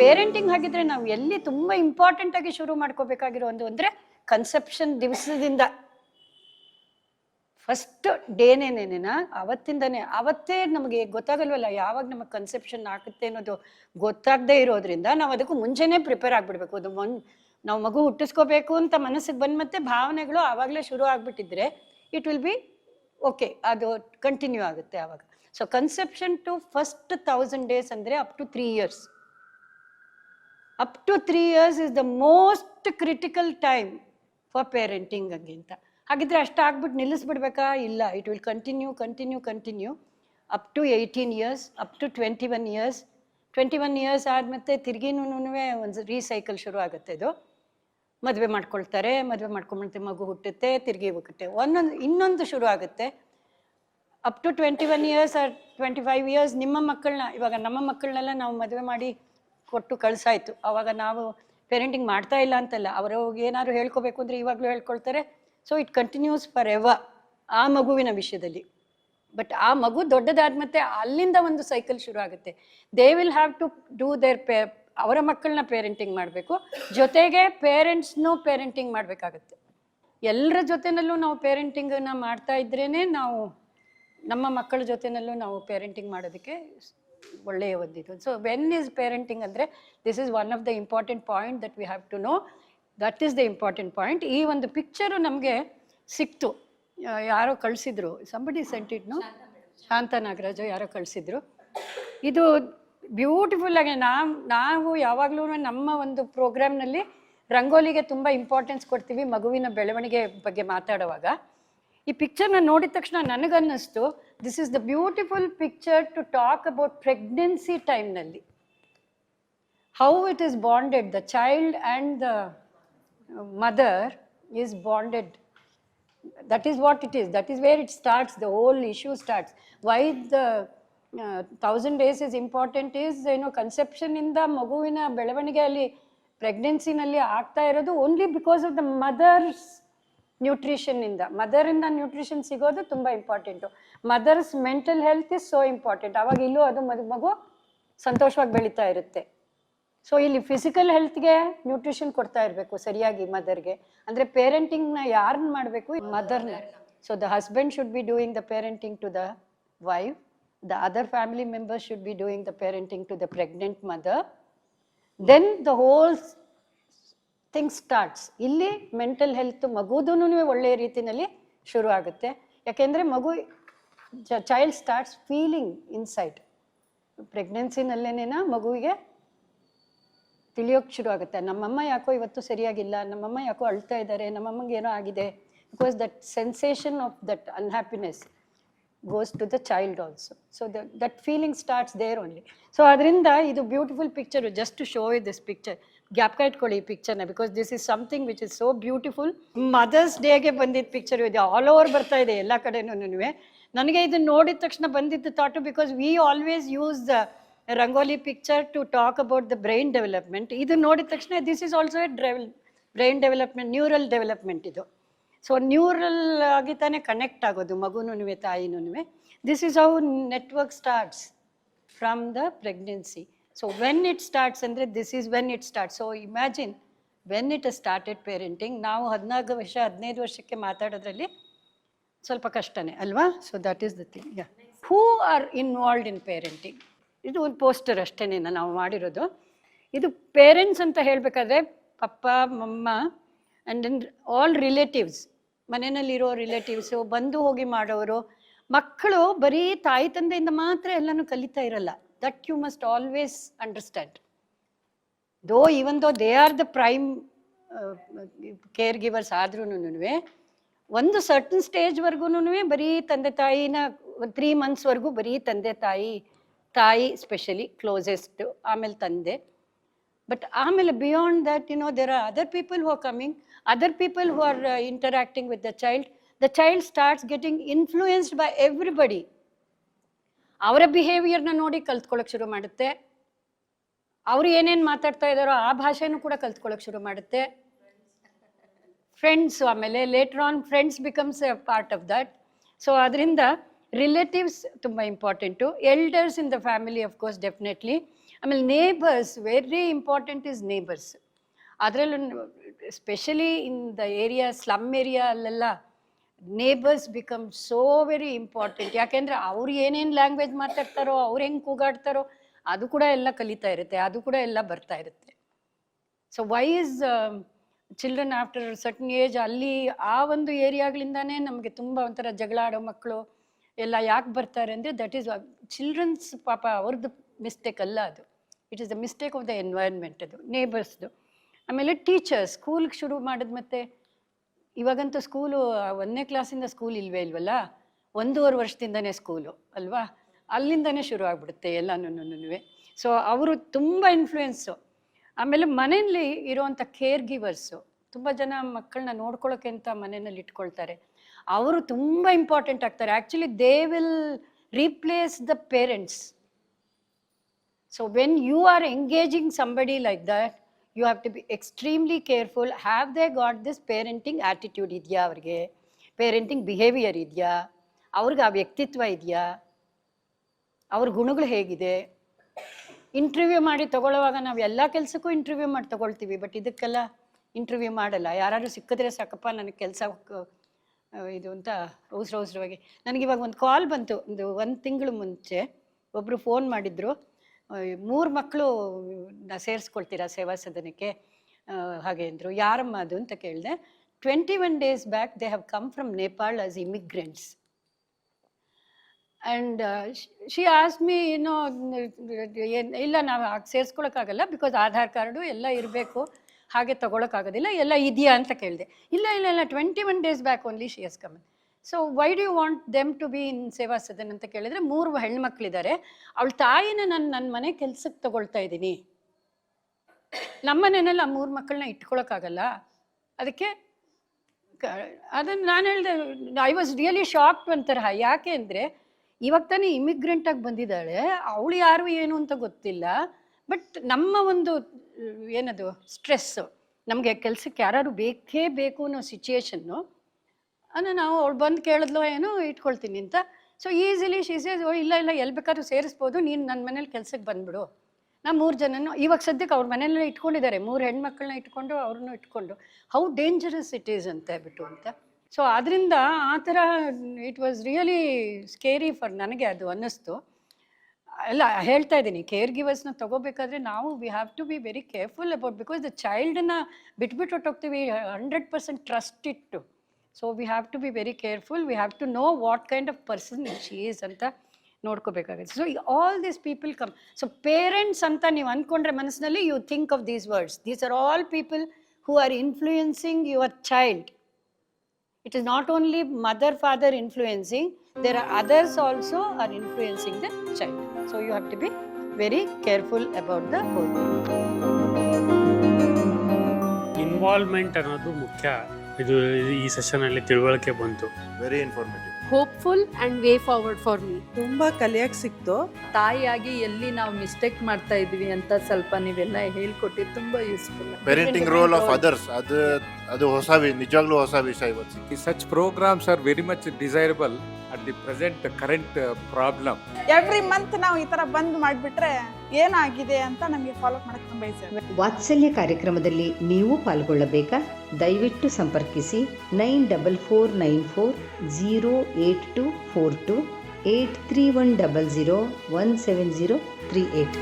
Parenting ಹಾಗಿದ್ರೆ ನಾವು ಎಲ್ಲಿ ತುಂಬಾ ಇಂಪಾರ್ಟೆಂಟ್ ಆಗಿ ಶುರು ಮಾಡ್ಕೋಬೇಕಾಗಿರೋ ಒಂದು ಅಂದ್ರೆ ಕನ್ಸೆಪ್ಷನ್ ದಿವಸದಿಂದ. ಫಸ್ಟ್ ಡೇನೇನೇನ ಅವತ್ತಿಂದನೇ, ಅವತ್ತೇ ನಮಗೆ ಗೊತ್ತಾಗಲ್ವಲ್ಲ ಯಾವಾಗ ನಮಗೆ ಕನ್ಸೆಪ್ಷನ್ ಆಗುತ್ತೆ ಅನ್ನೋದು ಗೊತ್ತಾಗದೆ ಇರೋದ್ರಿಂದ ನಾವು ಅದಕ್ಕೂ ಮುಂಚೆನೇ ಪ್ರಿಪೇರ್ ಆಗ್ಬಿಡ್ಬೇಕು. ಅದು ಮೊನ್, ನಾವು ಮಗು ಹುಟ್ಟಿಸ್ಕೋಬೇಕು ಅಂತ ಮನಸ್ಸಿಗೆ ಬಂದ ಮತ್ತೆ ಭಾವನೆಗಳು ಆವಾಗಲೇ ಶುರು ಆಗ್ಬಿಟ್ಟಿದ್ರೆ ಇಟ್ ವಿಲ್ ಬಿ ಓಕೆ ಅದು ಕಂಟಿನ್ಯೂ ಆಗುತ್ತೆ ಆವಾಗ. So conception to first thousand days ಅಂದರೆ up to three years up to three years is the most critical time for parenting ಅಂತ ಹಾಗಿದ್ರೆ ಅಷ್ಟಾಗ್ಬಿಟ್ಟು ನಿಲ್ಲಿಸ್ಬಿಡ್ಬೇಕಾ? ಇಲ್ಲ. It will continue continue continue up to eighteen years up to twenty one years twenty one years ಆದಮೇಲೆ ತಿರ್ಗಿನೂ ಒಂದು recycle ಶುರು ಆಗುತ್ತೆ ಇದು. ಮದುವೆ ಮಾಡ್ಕೊಳ್ತಾರೆ, ಮದುವೆ ಮಾಡ್ಕೊಂಬಂತೆ ಮಗು ಹುಟ್ಟುತ್ತೆ, ತಿರುಗಿ ಹೋಗುತ್ತೆ ಒಂದೊಂದು, ಇನ್ನೊಂದು ಶುರು ಆಗುತ್ತೆ. Up to twenty one years or twenty five years ನಿಮ್ಮ ಮಕ್ಕಳನ್ನ ಇವಾಗ ನಮ್ಮ ಮಕ್ಕಳನ್ನೆಲ್ಲ ನಾವು ಮದುವೆ ಮಾಡಿ ಕೊಟ್ಟು ಕಳ್ಸಾಯ್ತು. ಅವಾಗ ನಾವು ಪೇರೆಂಟಿಂಗ್ ಮಾಡ್ತಾ ಇಲ್ಲ ಅಂತಲ್ಲ, ಅವರು ಏನಾದ್ರು ಹೇಳ್ಕೋಬೇಕು ಅಂದರೆ ಇವಾಗಲೂ ಹೇಳ್ಕೊಳ್ತಾರೆ. So it continues for ever ಆ ಮಗುವಿನ ವಿಷಯದಲ್ಲಿ. ಬಟ್ ಆ ಮಗು ದೊಡ್ಡದಾದ ಮತ್ತೆ ಅಲ್ಲಿಂದ ಒಂದು ಸೈಕಲ್ ಶುರು ಆಗುತ್ತೆ. They will have to do their pay ಅವರ ಮಕ್ಕಳನ್ನ ಪೇರೆಂಟಿಂಗ್ ಮಾಡಬೇಕು. ಜೊತೆಗೆ ಪೇರೆಂಟ್ಸ್ನೂ ಪೇರೆಂಟಿಂಗ್ ಮಾಡಬೇಕಾಗತ್ತೆ. ಎಲ್ಲರ ಜೊತೆನಲ್ಲೂ ನಾವು ಪೇರೆಂಟಿಂಗನ್ನು ಮಾಡ್ತಾ ಇದ್ರೇ ನಾವು ನಮ್ಮ ಮಕ್ಕಳ ಜೊತೆನಲ್ಲೂ ನಾವು ಪೇರೆಂಟಿಂಗ್ ಮಾಡೋದಕ್ಕೆ ಒಳ್ಳೆಯ ಒಂದಿದು. ಸೊ ವೆನ್ ಈಸ್ ಪೇರೆಂಟಿಂಗ್ ಅಂದರೆ this is one of the important point that we have to know that is the important point ಈ ಒಂದು ಪಿಕ್ಚರು ನಮಗೆ ಸಿಕ್ತು. ಯಾರೋ ಕಳಿಸಿದ್ರು. ಸಂಬಡಿ ಸೆಂಟಿಡ್ನು ಶಾಂತ ನಾಗರಾಜು ಯಾರೋ ಕಳಿಸಿದ್ರು. ಇದು ಬ್ಯೂಟಿಫುಲ್ ಆಗಿ ನಾವು ನಾವು ಯಾವಾಗಲೂ ನಮ್ಮ ಒಂದು ಪ್ರೋಗ್ರಾಮ್ನಲ್ಲಿ ರಂಗೋಲಿಗೆ ತುಂಬ ಇಂಪಾರ್ಟೆನ್ಸ್ ಕೊಡ್ತೀವಿ ಮಗುವಿನ ಬೆಳವಣಿಗೆ ಬಗ್ಗೆ ಮಾತಾಡುವಾಗ. ಈ ಪಿಕ್ಚರ್ನ ನೋಡಿದ ತಕ್ಷಣ ನನಗನ್ನಿಸ್ತು this is the beautiful picture to talk about pregnancy ಟೈಮ್ನಲ್ಲಿ how it is bonded the child and the mother is bonded that is what it is. That starts. The whole issue starts. Why the uh, thousand days is important is you know conception ಇಂದ ಮಗುವಿನ ಬೆಳವಣಿಗೆಯಲ್ಲಿ ಪ್ರೆಗ್ನೆನ್ಸಿನಲ್ಲಿ ಆಗ್ತಾ ಇರೋದು only because of the mother's nutrition ಇಂದ. ಮದರಿಂದ nutrition ಸಿಗೋದು ತುಂಬ important mother's mental health is so important ಅವಾಗ ಇಲ್ಲೂ ಅದು ಮಗು ಮಗು ಸಂತೋಷವಾಗಿ ಬೆಳೀತಾ ಇರುತ್ತೆ. ಸೊ ಇಲ್ಲಿ ಫಿಸಿಕಲ್ ಹೆಲ್ತ್ಗೆ ನ್ಯೂಟ್ರಿಷನ್ ಕೊಡ್ತಾ ಇರಬೇಕು ಸರಿಯಾಗಿ ಮದರ್ಗೆ ಅಂದರೆ ಪೇರೆಂಟಿಂಗ್ನ ಯಾರನ್ನ ಮಾಡಬೇಕು? ಮದರ್ನ so the husband should be doing the parenting to the wife the other family members should be doing the parenting to the pregnant mother then the whole thing starts ಇಲ್ಲಿ mental health ಮಗುದೂ ಒಳ್ಳೆಯ ರೀತಿಯಲ್ಲಿ ಶುರು ಆಗುತ್ತೆ. ಯಾಕೆಂದರೆ ಮಗು child starts feeling inside ಪ್ರೆಗ್ನೆನ್ಸಿನಲ್ಲೇನೇನ ಮಗುವಿಗೆ ತಿಳಿಯೋಕೆ ಶುರು ಆಗುತ್ತೆ. ನಮ್ಮಮ್ಮ ಯಾಕೋ ಇವತ್ತು ಸರಿಯಾಗಿಲ್ಲ, ನಮ್ಮಮ್ಮ ಯಾಕೋ ಅಳ್ತಾ ಇದ್ದಾರೆ ನಮ್ಮಮ್ಮಂಗೆ ಏನೋ ಆಗಿದೆ. Because that sensation of that unhappiness goes to the child also so that feeling starts there only so ಅದರಿಂದ ಇದು ಬ್ಯೂಟಿಫುಲ್ ಪಿಕ್ಚರ್ ಜಸ್ಟ್ ಶೋ ಇ ದಿಸ್ ಪಿಕ್ಚರ್ ಜ್ಞಾಪಕ ಇಟ್ಕೊಳ್ಳಿ ಈ ಪಿಕ್ಚರ್ನ because this is something which is so beautiful mother's ಡೇಗೆ ಬಂದಿದ್ದ picture ಇದೆ all over ಬರ್ತಾ ಇದೆ ಎಲ್ಲ ಕಡೆನೂ ನನಗೆ ಇದನ್ನ ನೋಡಿದ ತಕ್ಷಣ ಬಂದಿದ್ದು thought because we always use the rangoli picture to talk about the brain development ಇದು ನೋಡಿದ ತಕ್ಷಣ ದಿಸ್ ಇಸ್ ಆಲ್ಸೋ ಎ ಡ್ರೆವೆಲ್ ಬ್ರೈನ್ ಡೆವಲಪ್ಮೆಂಟ್ ನ್ಯೂರಲ್ ಡೆವಲಪ್ಮೆಂಟ್ ಇದು. ಸೊ ನ್ಯೂರಲ್ ಆಗಿ ತಾನೇ ಕನೆಕ್ಟ್ ಆಗೋದು ಮಗುನೂ ತಾಯಿನೂ this is how network starts from the pregnancy so when it starts ಅಂದರೆ this is when it start so imagine when it started parenting ನಾವು ಹದಿನಾಲ್ಕು ವರ್ಷ, ಹದಿನೈದು ವರ್ಷಕ್ಕೆ ಮಾತಾಡೋದ್ರಲ್ಲಿ ಸ್ವಲ್ಪ ಕಷ್ಟನೇ, ಅಲ್ವಾ? So that is the thing who are involved in parenting ಇದು ಒಂದು ಪೋಸ್ಟರ್ ಅಷ್ಟೇ ನಾವು ಮಾಡಿರೋದು. ಇದು ಪೇರೆಂಟ್ಸ್ ಅಂತ ಹೇಳಬೇಕಾದ್ರೆ ಪಪ್ಪ ಮಮ್ಮ ಆ್ಯಂಡ್ ದೆನ್ ಆಲ್ ರಿಲೇಟಿವ್ಸ್ ಮನೆಯಲ್ಲಿರೋ ರಿಲೇಟಿವ್ಸು ಬಂದು ಹೋಗಿ ಮಾಡೋರು, ಮಕ್ಕಳು ಬರೀ ತಾಯಿ ತಂದೆಯಿಂದ ಮಾತ್ರ ಎಲ್ಲನೂ ಕಲಿತಾ ಇರಲ್ಲ. That you must always understand though even though they are the prime caregivers ಆದ್ರೂ ಒಂದು ಸರ್ಟನ್ ಸ್ಟೇಜ್ವರೆಗೂ ಬರೀ ತಂದೆ ತಾಯಿನ ತ್ರೀ ಮಂತ್ಸ್ವರೆಗೂ ಬರೀ ತಂದೆ ತಾಯಿ ತಾಯಿ ಸ್ಪೆಷಲಿ ಕ್ಲೋಸೆಸ್ಟ್ ಆಮೇಲೆ ತಂದೆ. ಬಟ್ ಆಮೇಲೆ beyond that you know there are other people who are coming other people who are interacting with the child the child starts getting influenced by everybody ಅವರ ಬಿಹೇವಿಯರ್ನ ನೋಡಿ ಕಲ್ತ್ಕೊಳ್ಳೋಕೆ ಶುರು ಮಾಡುತ್ತೆ. ಅವರು ಏನೇನು ಮಾತಾಡ್ತಾ ಇದ್ದಾರೋ ಆ ಭಾಷೆನೂ ಕೂಡ ಕಲ್ತ್ಕೊಳ್ಳೋಕೆ ಶುರು ಮಾಡುತ್ತೆ. ಫ್ರೆಂಡ್ಸು ಆಮೇಲೆ later on friends becomes a part of that so ಅದರಿಂದ ರಿಲೇಟಿವ್ಸ್ ತುಂಬ important elders in the family of course definitely ಆಮೇಲೆ neighbours very important is neighbours ಅದರಲ್ಲೂ specially in the area slum area ಅಲ್ಲೆಲ್ಲ neighbours become so very important ಯಾಕೆಂದರೆ ಅವ್ರು ಏನೇನು language ಮಾತಾಡ್ತಾರೋ, ಅವ್ರು ಹೆಂಗೆ ಕೂಗಾಡ್ತಾರೋ, ಅದು ಕೂಡ ಎಲ್ಲ ಕಲಿತಾ ಇರುತ್ತೆ, ಅದು ಕೂಡ ಎಲ್ಲ ಬರ್ತಾ ಇರುತ್ತೆ. So why is children after certain age ಅಲ್ಲಿ ಆ ಒಂದು ಏರಿಯಾಗಳಿಂದಾನೇ ನಮಗೆ ತುಂಬ ಒಂಥರ ಜಗಳ ಆಡೋ ಮಕ್ಕಳು ಎಲ್ಲ ಯಾಕೆ ಬರ್ತಾರೆ ಅಂದರೆ ದಟ್ ಈಸ್ ಚಿಲ್ಡ್ರನ್ಸ್ ಪಾಪ ಅವ್ರದ್ದು ಮಿಸ್ಟೇಕ್ ಅಲ್ಲ ಅದು. It is the mistake of the environment ಅದು ನೇಬರ್ಸ್ದು ಆಮೇಲೆ ಟೀಚರ್ಸ್ ಸ್ಕೂಲ್ಗೆ ಶುರು ಮಾಡಿದ ಮತ್ತೆ ಇವಾಗಂತೂ ಸ್ಕೂಲು, ಒಂದನೇ ಕ್ಲಾಸಿಂದ ಸ್ಕೂಲ್ ಇಲ್ವೇ ಇಲ್ವಲ್ಲ? ಒಂದೂವರೆ ವರ್ಷದಿಂದನೇ ಸ್ಕೂಲು, ಅಲ್ವಾ? ಅಲ್ಲಿಂದನೇ ಶುರು ಆಗ್ಬಿಡುತ್ತೆ ಎಲ್ಲನೂ ಸೊ ಅವರು ತುಂಬ ಇನ್ಫ್ಲೂಯೆನ್ಸು ಆಮೇಲೆ ಮನೆಯಲ್ಲಿ ಇರೋವಂಥ ಕೇರ್ ಗಿವರ್ಸು ತುಂಬ ಜನ ಮಕ್ಕಳನ್ನ ನೋಡ್ಕೊಳ್ಳೋಕೆ ಅಂತ ಮನೆಯಲ್ಲಿ ಇಟ್ಕೊಳ್ತಾರೆ. ಅವರು ತುಂಬ ಇಂಪಾರ್ಟೆಂಟ್ ಆಗ್ತಾರೆ. Actually they will replace the parents so when you are engaging somebody like that you have to be extremely careful have they got this parenting attitude ಇದೆಯಾ ಅವ್ರಿಗೆ? ಪೇರೆಂಟಿಂಗ್ ಬಿಹೇವಿಯರ್ ಇದೆಯಾ? ಅವ್ರಿಗೆ ಆ ವ್ಯಕ್ತಿತ್ವ ಇದೆಯಾ? ಅವ್ರ ಗುಣಗಳು ಹೇಗಿದೆ? ಇಂಟರ್ವ್ಯೂ ಮಾಡಿ ತಗೊಳ್ಳುವಾಗ ನಾವು ಎಲ್ಲ ಕೆಲಸಕ್ಕೂ ಇಂಟರ್ವ್ಯೂ ಮಾಡಿ ತಗೊಳ್ತೀವಿ ಬಟ್ ಇದಕ್ಕೆಲ್ಲ ಇಂಟರ್ವ್ಯೂ ಮಾಡಲ್ಲ. ಯಾರು ಸಿಕ್ಕಿದ್ರೆ ಸಾಕಪ್ಪ, ನನಗೆ ಕೆಲಸ ಇದು ಅಂತ ಅವಸರ ಅವಸರವಾಗಿ ನನಗಿವಾಗ ಒಂದು ಕಾಲ್ ಬಂತು, ಒಂದು ಒಂದು ತಿಂಗಳು ಮುಂಚೆ. ಒಬ್ಬರು ಫೋನ್ ಮಾಡಿದ್ರು. ಮೂರು ಮಕ್ಕಳು ಸೇರಿಸ್ಕೊಳ್ತೀರಾ ಸೇವಾ ಸದನಕ್ಕೆ? ಹಾಗೆ ಅಂದರು. ಯಾರಮ್ಮ ಅದು ಅಂತ ಕೇಳಿದೆ. Twenty one days back they have come from Nepal as immigrants and she ಆಸ್ಮಿ ಏನೋ ಏನು, ಇಲ್ಲ ನಾವು ಹಾಗೆ ಸೇರಿಸ್ಕೊಳಕ್ಕಾಗಲ್ಲ ಬಿಕಾಸ್ ಆಧಾರ್ ಕಾರ್ಡು ಎಲ್ಲ ಇರಬೇಕು. ಹಾಗೆ ತಗೊಳಕ್ಕಾಗೋದಿಲ್ಲ, ಎಲ್ಲ ಇದೆಯಾ ಅಂತ ಕೇಳಿದೆ. ಇಲ್ಲ ಇಲ್ಲ ಇಲ್ಲ twenty one days back only she is come in so why do you want them to be in Seva Sadan ಅಂತ ಕೇಳಿದ್ರೆ, ಮೂರು ಹೆಣ್ಮಕ್ಳಿದ್ದಾರೆ. ಅವಳ ತಾಯಿನ ನಾನು ನನ್ನ ಮನೆ ಕೆಲ್ಸಕ್ಕೆ ತಗೊಳ್ತಾ ಇದ್ದೀನಿ. ನಮ್ಮ ಆ ಮೂರು ಮಕ್ಕಳನ್ನ ಇಟ್ಕೊಳಕ್ಕಾಗಲ್ಲ. ಅದಕ್ಕೆ ಅದನ್ನು ನಾನು ಹೇಳಿದೆ ಐ ವಾಸ್ ರಿಯಲಿ ಶಾಕ್ಡ್ ಒಂಥರ. ಯಾಕೆ ಅಂದರೆ, ಇವಾಗ ತಾನೇ ಇಮಿಗ್ರೆಂಟ್ ಆಗಿ ಬಂದಿದ್ದಾಳೆ. ಅವಳು ಯಾರು, ಏನು ಅಂತ ಗೊತ್ತಿಲ್ಲ. ಬಟ್ ನಮ್ಮ ಒಂದು, ಏನದು ಸ್ಟ್ರೆಸ್ಸು ನಮಗೆ ಕೆಲಸಕ್ಕೆ ಯಾರು ಬೇಕೇ ಬೇಕು ಅನ್ನೋ ಸಿಚುಯೇಷನ್ನು ಅನ್ನ ನಾವು ಅವ್ಳು ಬಂದು ಕೇಳಿದ್ಲೋ ಏನೋ ಇಟ್ಕೊಳ್ತೀನಿ ಅಂತ. ಸೊ ಈಸಿಲಿ ಶೀಸೇಸ್ ಓ, ಇಲ್ಲ ಇಲ್ಲ, ಎಲ್ಲಿ ಬೇಕಾದ್ರೂ ಸೇರಿಸ್ಬೋದು. ನೀನು ನನ್ನ ಮನೇಲಿ ಕೆಲ್ಸಕ್ಕೆ ಬಂದ್ಬಿಡು. ನಾ ಮೂರು ಜನನು ಇವಾಗ ಸದ್ಯಕ್ಕೆ ಅವ್ರ ಮನೆಯಲ್ಲೇ ಇಟ್ಕೊಂಡಿದ್ದಾರೆ. ಮೂರು ಹೆಣ್ಮಕ್ಳನ್ನ ಇಟ್ಕೊಂಡು ಅವ್ರನ್ನೂ ಇಟ್ಕೊಂಡು. ಹೌ ಡೇಂಜರಸ್ ಇಟ್ ಈಸ್ ಅಂತ ಹೇಳ್ಬಿಟ್ಟು ಅಂತ. ಸೊ ಅದರಿಂದ ಆ ಥರ it was really scary for ನನಗೆ ಅದು ಅನ್ನಿಸ್ತು. ಎಲ್ಲ ಹೇಳ್ತಾ ಇದ್ದೀನಿ ಕೇರ್ ಗಿವರ್ಸ್ನ ತಗೋಬೇಕಾದ್ರೆ ನಾವು we have to be very careful about because the ಚೈಲ್ಡನ್ನ ಬಿಟ್ಬಿಟ್ಟು ಹೊಟ್ಟೋಗ್ತೀವಿ ಹಂಡ್ರೆಡ್ ಪರ್ಸೆಂಟ್ ಟ್ರಸ್ಟ್ ಇಟ್ಟು. So we have to be very careful we have to know what kind of person she is ಅಂತ ನೋಡ್ಕೋಬೇಕಾಗುತ್ತೆ. So all these people come so parents ಅಂತ ನೀವು ಅಂದ್ಕೊಂಡ್ರೆ ಮನಸ್ಸಿನಲ್ಲಿ you think of these words these are all people who are influencing your child it is not only mother, father influencing, there are others also are influencing the child. So, you have to be very careful about the whole thing. Involvement ಅನ್ನೋದು ಮುಖ್ಯ. ಇದು ಈ session ಅಲ್ಲಿ ತಿಳುವಳಿಕೆ ಬಂತು. Very informative hopeful and way forward for me ತುಂಬಾ ಕಲಿಯಕ್ ಸಿಕ್ತು. ತಾಯಿಯಾಗಿ ಎಲ್ಲಿ ನಾವು ಮಿಸ್ಟೇಕ್ ಮಾಡ್ತಾ ಇದ್ವಿ ಅಂತ ಸ್ವಲ್ಪ ನೀವೆಲ್ಲ ಹೇಳ್ಕೊಟ್ಟಿ ತುಂಬಾ useful parenting role of others ಅದು ಅದು ಹೊಸ ವಿ- ನಿಜವಾಗ್ಲೂ ಹೊಸ ವಿಷಯ ಇವತ್ತು. Such Such programs are very much desirable. At present current current problem. Every month ನಾವು ಈ ತರ ಬಂದ್ ಮಾಡಿಬಿಟ್ರೆ ಏನಾಗಿದೆ ಅಂತ ನಮಗೆ ಫಾಲೋ ಮಾಡಕ್ಕೆ ತುಂಬಾ ಈಸಿ ವಾತ್ಸಲ್ಯ ಕಾರ್ಯಕ್ರಮದಲ್ಲಿ ನೀವು ಪಾಲ್ಗೊಳ್ಳಬೇಕಾ? ದಯವಿಟ್ಟು ಸಂಪರ್ಕಿಸಿ nine double four nine four zero eight two four two eight three one double zero one seven zero three eight.